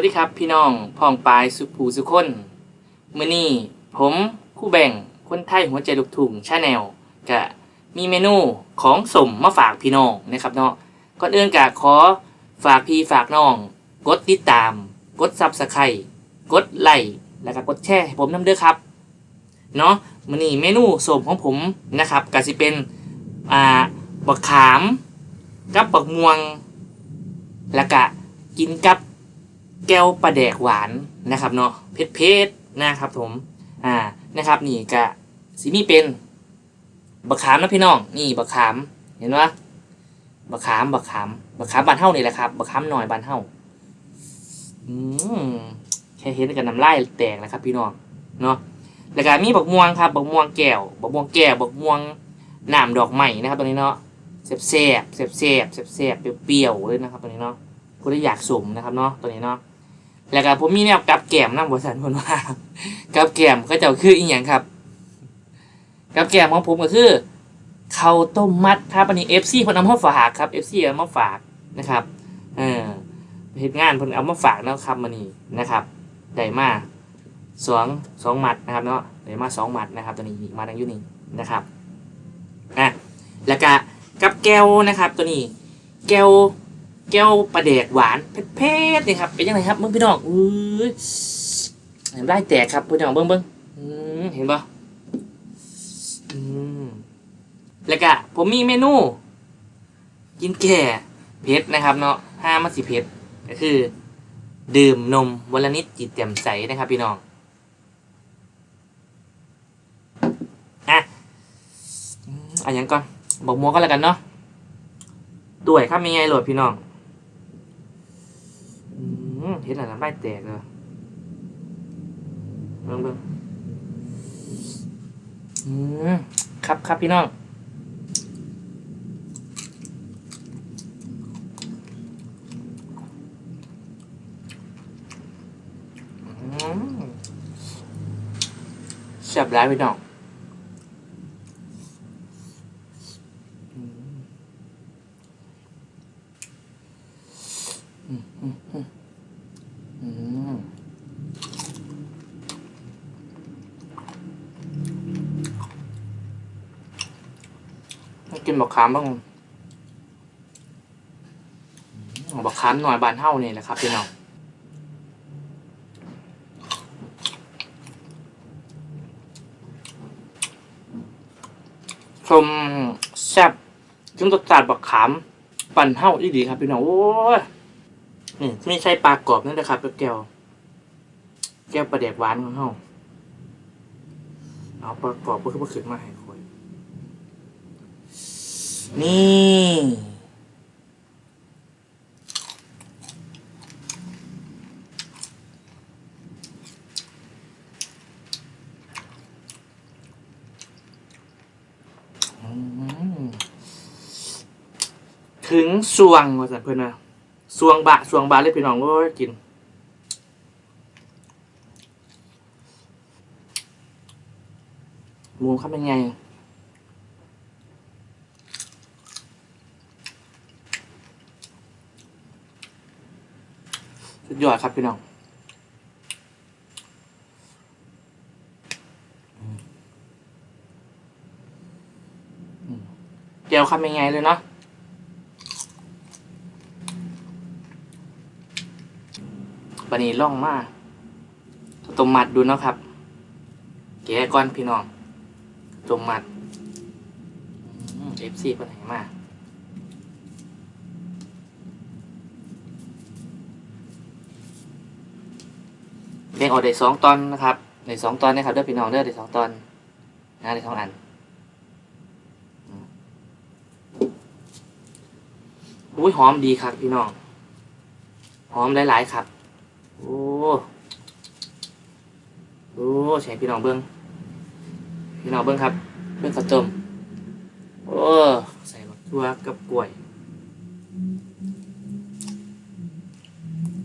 วัสดีครับพี่น้องพ้องปลายสุภูสุคนมื้อนี้ผมคู่แบ่งคนไทยหัวใจลูกทุ่งชาแนลกะมีเมนูของสมมาฝากพี่น้องนะครับเนาะก่อนอื่นกะขอฝากพี่ฝากน้อง กดติดตาม กดซับสไครต์กดไลค์แล้วก็กดแชร์ให้ผมน้ำเด้อครับเนาะมื้อนี้เมนูสมของผมนะครับก็สิเป็นอ่าบักขามกับบักม่วงแล้วก็กินกับ แก้วปลาแดกหวานนะครับเนาะเผ็ดเผ็ดๆนะครับผมอ่านะครับนี่ก็สีมีเป็นบักขามนะพี่น้องนี่บักขามเห็นปะบักขามบักขามบักขามบานเท่านี่แหละครับบักขามหน่อยบานเท่าอืมแค่เห็นกันน้ำลายแตกนะครับ พี่น้องเนาะแล้วก็มีบักม่วงครับบักม่วงแก้วบักม่วงแก้วบักม่วงหน้ำดอกไม้นะครับตัวนี้เนาะแซ่บแซ่บแซ่บแซ่บแซ่บเปรี้ยวๆเลยนะครับตัวนี้เนาะผู้ที่อยากสมนะครับเนาะตัวนี้เนาะ แล้วก็ผมมีแนวกับแกมน้ำบริษัทคนว่ากับแกมก็จะคืออีกอย่างครับ กับแกมของผมก็คือข้าวต้มมัดครับอันนี้เอฟซีคนเอามาฝากครับเอฟซีเอามาฝากนะครับเออเหตุงานคนเอามาฝากนะครับมันนี้นะครับได้มาสองสองมัดนะครับเนาะได้มาสองมัดนะครับตัวนี้มาดังยูนี่นะครับอะแล้วก็กับแก้วนะครับตัวนี้ แก้ว แก้วปลาแดกหวานเผ็ดๆนี่ครับเป็นยังไงครับเบิ้งพี่น้องอุ้ยเห็นได้แตกครับพี่น้องเบิ้งเบิ้งเห็นปะอืมแล้วก็ผมมีเมนู กินแก่เผ็ดนะครับ เนาะห้ามาสิเผ็ดก็คือ ดื่มนมวันละนิดจิตแจ่มใสนะครับ พี่น้องอะอันยังก่อนบอกมัวก็แล้วกันเนาะด้วยครับมีไงโหลดพี่น้อง เห็นหลายน้ำใบแตกเลยเบิ่งเบิ่งอืมครับครับพี่น้องอืมแซ่บร้ายพี่น้องอื กินบักขามบ้างบักขามหน่อยบานเท่านี่แหละครับพี่น้องชมแซ่บจุ่มรสชาติบักขามปั่นเท่าอีดีครับพี่น้องโอ้ยนี่ไม่ใช่ปลากรอบนั่นนะครับแก้วแก้วปลาแดกหวานของเขาเอาปลากรอบก็คือปลาขึ้นมาให้ นี่ ถึงสวงว่าสันเพื่อนนะสวงบะสวงบะเลยพี่น้องโอ้กินหมูครับเป็นไง สุดยอดครับพี่น้องเจียวคำเป็นไงเลยเนาะบันนี้ล่องมาต้มมัดดูเนาะครับ แกะก้อนพี่น้องต้มมัดเอฟซีปัญหามาก แบ่งออกได้สองตอนนะครับในสองตอนนะครับเด้อพี่น้องเด้อได้สองตอนนะได้สองอันอุ้ยหอมดีครับพี่น้อง หอมหลายๆครับ โอ้โอ้ใช่พี่น้องเบิ้งพี่น้องเบิ้งครับเบิ้งข้าวต้มโอ้ใส่บักทั่วกับกล้วย